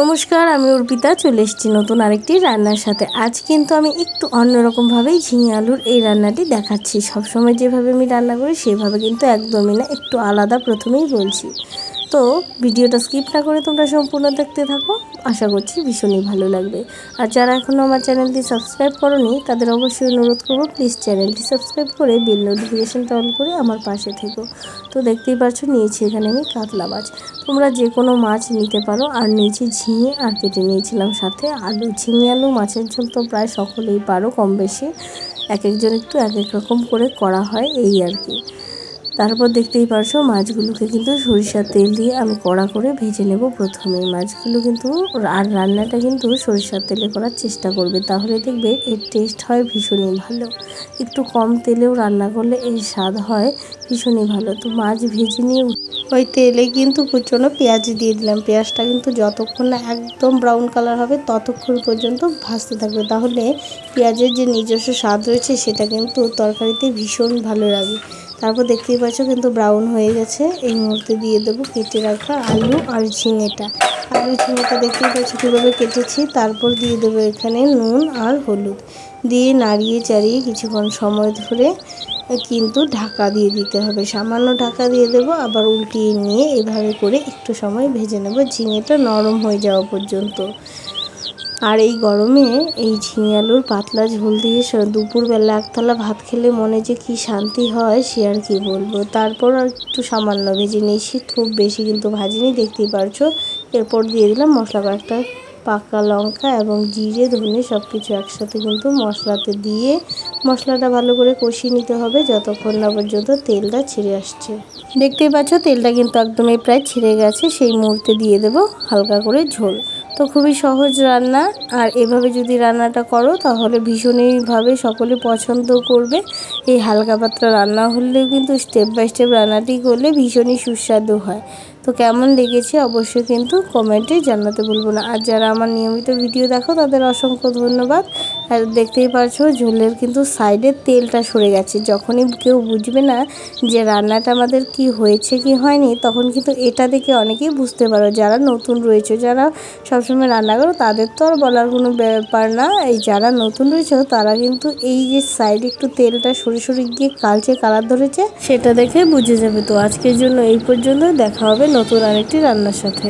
নমস্কার, আমি অর্পিতা, চলে এসেছি নতুন আরেকটি রান্নার সাথে। আজ কিন্তু আমি একটু অন্যরকমভাবেই ঝিঙে আলুর এই রান্নাটি দেখাচ্ছি। সবসময় যেভাবে আমি রান্না করি, সেভাবে কিন্তু একদমই না, একটু আলাদা প্রথমেই বলছি। তো ভিডিওটা স্কিপ না করে তোমরা সম্পূর্ণ দেখতে থাকো। আশা করছি ভীষণই ভালো লাগবে। আর যারা এখনও আমার চ্যানেলটি সাবস্ক্রাইব করনি, তাদের অবশ্যই অনুরোধ করব প্লিজ চ্যানেলটি সাবস্ক্রাইব করে বেল নোটিফিকেশানটা অন করে আমার পাশে থেকো। তো দেখতেই পাচ্ছ, নিয়েছি এখানে আমি কাতলা মাছ। তোমরা যে কোনো মাছ নিতে পারো। আর নিয়েছি ঝিঙে আর কেটে নিয়েছিলাম সাথে আলু। ঝিঙে আলু মাছের ঝোল তো প্রায় সকলেই পারো কম বেশি। এক একজন একটু এক এক রকম করে করা হয়, এই আর কি। তারপর দেখতেই পারছ মাছগুলোকে কিন্তু সরিষার তেল দিয়ে আমি কড়া করে ভেজে নেব প্রথমে। মাছগুলো কিন্তু আর রান্নাটা কিন্তু সরিষার তেলে করার চেষ্টা করবে, তাহলে দেখবে এর টেস্ট হয় ভীষণই ভালো। একটু কম তেলেও রান্না করলে এর স্বাদ হয় ভীষণই ভালো। তো মাছ ভেজে নিয়ে ওই তেলে কিন্তু কুচনো পেঁয়াজ দিয়ে দিলাম। পেঁয়াজটা কিন্তু যতক্ষণ না একদম ব্রাউন কালার হবে, ততক্ষণ পর্যন্ত ভাজতে থাকবে। তাহলে পেঁয়াজের যে নিজস্ব স্বাদ রয়েছে, সেটা কিন্তু তরকারিতে ভীষণ ভালো লাগে। তারপর দেখতেই পাচ্ছ কিন্তু ব্রাউন হয়ে গেছে। এই মুহূর্তে দিয়ে দেবো কেটে রাখা আলু আর ঝিঙেটা। আলু, ঝিঙেটা দেখতেই পাচ্ছ কীভাবে কেটেছি। তারপর দিয়ে দেবো এখানে নুন আর হলুদ। দিয়ে নাড়িয়ে চাড়িয়ে কিছুক্ষণ সময় ধরে কিন্তু ঢাকা দিয়ে দিতে হবে। সামান্য ঢাকা দিয়ে দেবো, আবার উল্টিয়ে নিয়ে এভাবে করে একটু সময় ভেজে নেব। ঝিঙেটা নরম হয়ে যাওয়া পর্যন্ত। আর এই গরমে এই ঝিঙে আলুর পাতলা ঝোল দিয়ে দুপুরবেলা একতলা ভাত খেলে মনে যে কি শান্তি হয়, সে আর কি বলব। তারপর আর একটু সামান্য ভেজে নিয়েছি খুব বেশি কিন্তু ভাজিনি, দেখতেই পারছ। এরপর দিয়ে দিলাম মশলা কয়েকটা পাকা লঙ্কা এবং জিরে, ধনে সব কিছু একসাথে কিন্তু মশলাতে দিয়ে মশলাটা ভালো করে কষিয়ে নিতে হবে যতক্ষণ না পর্যন্ত তেলটা ছিঁড়ে আসছে। দেখতেই পাচ্ছ তেলটা কিন্তু একদমই প্রায় ছিঁড়ে গেছে। সেই মুহূর্তে দিয়ে দেব হালকা করে ঝোল। তো খুবই সহজ রান্না। আর এভাবে যদি রান্নাটা করো, তাহলে ভীষণইভাবে সকলে পছন্দ করবে। এই হালকা পাতলা রান্না হলেও কিন্তু স্টেপ বাই স্টেপ রান্নাটি করলে ভীষণই সুস্বাদু হয়। তো কেমন লেগেছে অবশ্যই কিন্তু কমেন্টে জানাতে বলব না। আর যারা আমার নিয়মিত ভিডিও দেখো, তাদের অসংখ্য ধন্যবাদ। আর দেখতেই পারছ, ঝোলের কিন্তু সাইডে তেলটা সরে গেছে। যখনই কেউ বুঝবে না যে রান্নাটা আমাদের কি হয়েছে, কি হয়নি, তখন কিন্তু এটা দেখে অনেকেই বুঝতে পারো। যারা নতুন রয়েছে, যারা সবসময় রান্না করো, তাদের তো আর বলার কোনো ব্যাপার না। এই যারা নতুন রয়েছে, তারা কিন্তু এই যে সাইডে একটু তেলটা সরে সরে গিয়ে কালচে কালার ধরেছে, সেটা দেখে বুঝে যাবে। তো আজকের জন্য এই পর্যন্ত দেখা হবে নতুন আরেকটি রান্নার সাথে।